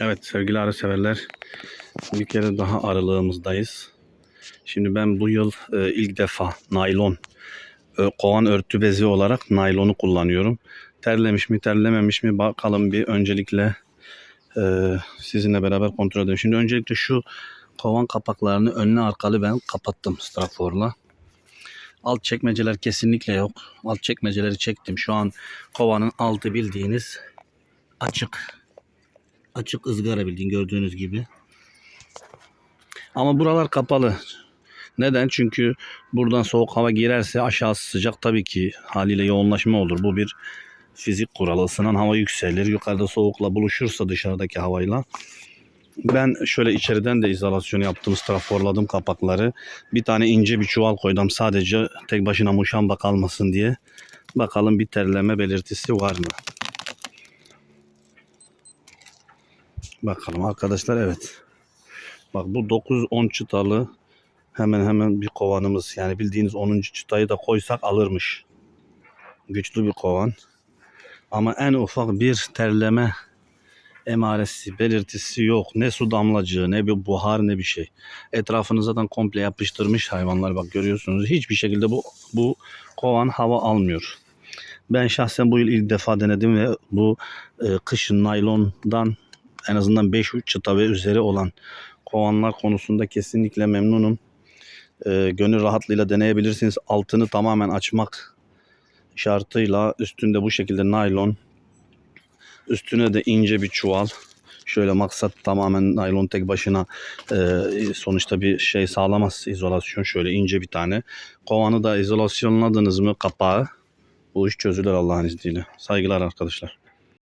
Evet sevgili arı severler bir kere daha aralığımızdayız. Şimdi ben bu yıl e, ilk defa naylon e, kovan örtü bezi olarak naylonu kullanıyorum. Terlemiş mi terlememiş mi bakalım bir öncelikle e, sizinle beraber kontrol edelim. Şimdi öncelikle şu kovan kapaklarını önüne arkalı ben kapattım straforla. Alt çekmeceler kesinlikle yok. Alt çekmeceleri çektim. Şu an kovanın altı bildiğiniz açık açık ızgara bildiğin gördüğünüz gibi. Ama buralar kapalı. Neden? Çünkü buradan soğuk hava girerse aşağısı sıcak tabii ki haliyle yoğunlaşma olur. Bu bir fizik kuralı. Isınan hava yükselir. Yukarıda soğukla buluşursa dışarıdaki havayla. Ben şöyle içeriden de izolasyon yaptım. Straforladım kapakları. Bir tane ince bir çuval koydum. Sadece tek başına muşamba kalmasın diye. Bakalım bir terleme belirtisi var mı? Bakalım arkadaşlar evet. Bak bu 9-10 çıtalı hemen hemen bir kovanımız. Yani bildiğiniz 10. çıtayı da koysak alırmış. Güçlü bir kovan. Ama en ufak bir terleme emaresi, belirtisi yok. Ne su damlacığı, ne bir buhar, ne bir şey. Etrafını zaten komple yapıştırmış hayvanlar. Bak görüyorsunuz. Hiçbir şekilde bu bu kovan hava almıyor. Ben şahsen bu yıl ilk defa denedim ve bu e, kışın naylondan en azından 5 çıta ve üzeri olan kovanlar konusunda kesinlikle memnunum. E, gönül rahatlığıyla deneyebilirsiniz. Altını tamamen açmak şartıyla üstünde bu şekilde naylon üstüne de ince bir çuval. Şöyle maksat tamamen naylon tek başına e, sonuçta bir şey sağlamaz izolasyon. Şöyle ince bir tane. Kovanı da izolasyonladınız mı kapağı bu iş çözülür Allah'ın izniyle. Saygılar arkadaşlar.